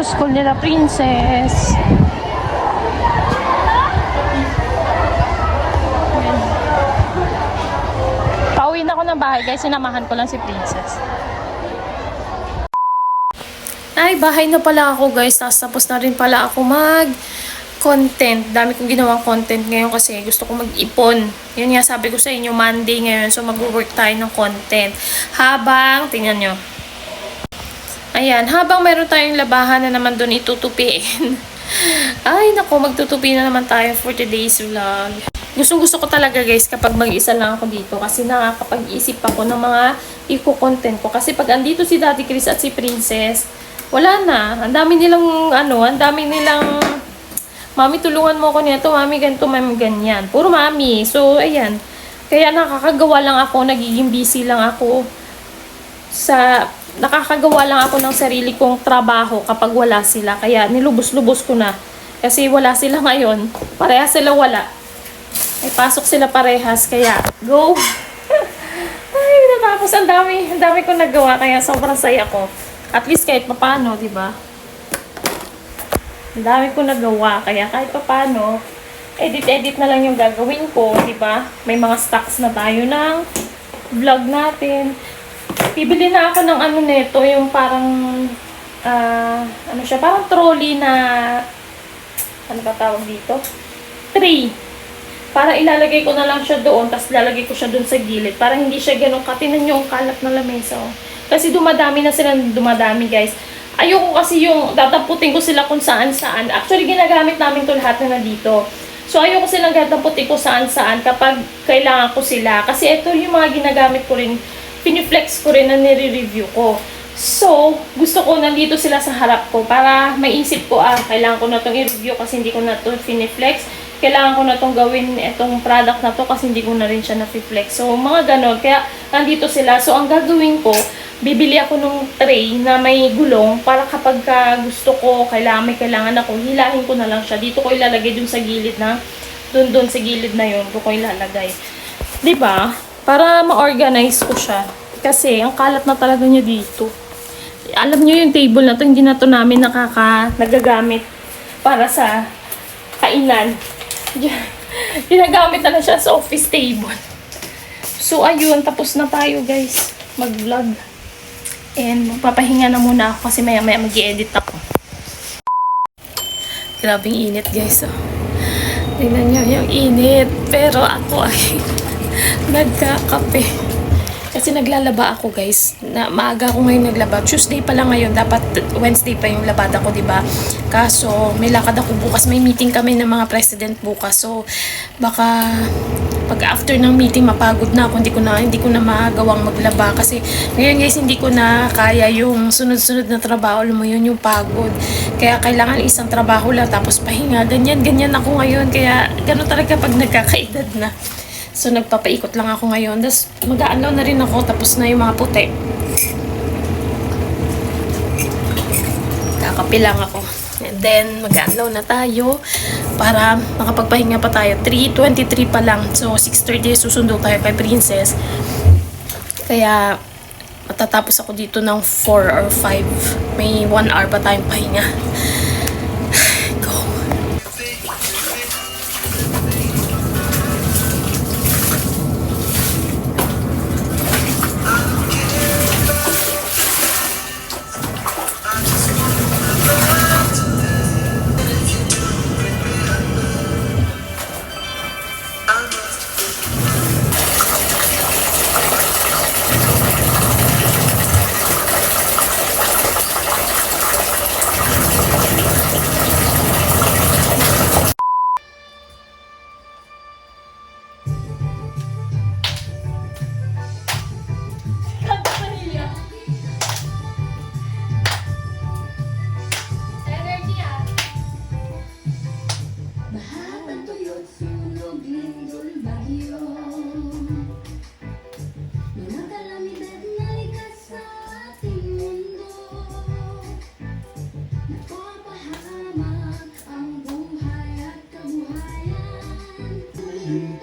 sa school nila, Princess. Pauwi na ako ng bahay, guys. Sinamahan ko lang si Princess. Ay, bahay na pala ako, guys. Tapos na rin pala ako mag content. Dami kong ginawang content ngayon kasi gusto ko mag-ipon. Yun nga sabi ko sa inyo, Monday ngayon. So, mag-work tayo ng content. Habang, tingnan nyo. Ayan, habang meron tayong labahan na naman doon itutupiin. Ay, nako, magtutupi na naman tayo for today's vlog. Gustong gusto ko talaga guys kapag mag-isa lang ako dito kasi nakakapag-isip ako ng mga iko-content ko. Kasi pag andito si Daddy Chris at si Princess, wala na. Ang dami nilang, ano, ang dami nilang Mami, tulungan mo ako nito. Mami, ganito, mami, ganyan. Puro mami. So, ayan. Kaya nakakagawa lang ako, nagiging busy lang ako sa nakakagawa lang ako ng sarili kong trabaho kapag wala sila. Kaya nilubos-lubos ko na. Kasi wala sila ngayon. Parehas sila wala. Ay, pasok sila parehas. Kaya, go! Ay, natapos. Ang dami. Ang dami kong nagawa. Kaya sobrang saya ko. At least kahit papano, di ba? Ang dami ko nagawa, kaya kahit pa paano, edit-edit na lang yung gagawin ko, di ba? May mga stocks na tayo ng vlog natin. Bibili na ako ng ano nito, yung parang, ah, ano siya, parang trolley na, ano ba tawag dito? Tray. Para ilalagay ko na lang siya doon, tapos lalagay ko siya doon sa gilid. Para hindi siya ganun katinan yung kalat na lamesa. Oh. Kasi dumadami na sila, dumadami guys. Ayoko kasi yung tataputin ko sila kung saan saan. Actually, ginagamit namin to lahat na nandito. So, ayoko silang tataputin ko saan saan kapag kailangan ko sila. Kasi ito yung mga ginagamit ko rin, piniflex ko rin na nire-review ko. So, gusto ko nandito sila sa harap ko para maisip ko, ah, kailangan ko na itong i-review kasi hindi ko na ito finiflex. Kailangan ko na itong gawin itong product na to kasi hindi ko na rin siya na-flex. So, mga ganon. Kaya, nandito sila. So, ang gagawin ko, bibili ako ng tray na may gulong para kapag ka gusto ko, kailangan may kailangan ako, hilahin ko na lang siya. Dito ko ilalagay dun sa gilid na, dun dun sa gilid na yun, doon ko ilalagay. ba? Para ma-organize ko siya. Kasi, ang kalat na talaga niya dito. Alam niyo yung table na to, hindi na to namin nakaka, nagagamit para sa kainan. Ginagamit na lang siya sa office table. So, ayun, tapos na tayo guys, mag-vlog. And magpapahinga na muna ako kasi maya maya mag edit ako. Grabing init guys. Oh. Tingnan nyo yung init. Pero ako ay nagkakape. Kasi naglalaba ako guys. Na, maaga ako ngayon naglaba. Tuesday pa lang ngayon. Dapat Wednesday pa yung labada ko, di ba? Kaso may lakad ako bukas. May meeting kami ng mga president bukas. So baka pag after ng meeting mapagod na ako. Hindi ko na, hindi ko na magawang maglaba. Kasi ngayon guys, hindi ko na kaya yung sunod-sunod na trabaho. Alam mo yun, yung pagod. Kaya kailangan isang trabaho lang tapos pahinga. Ganyan, ganyan ako ngayon. Kaya gano'n talaga pag nagkakaedad na. So, nagpapaikot lang ako ngayon. Tapos, mag-aalaw na rin ako. Tapos na yung mga puti. Kakapi lang ako. And then, mag-aalaw na tayo para makapagpahinga pa tayo. 3.23 pa lang. So, 6.30 susundo tayo kay Princess. Kaya, matatapos ako dito ng 4 or 5. May 1 hour pa tayong pahinga. aqui.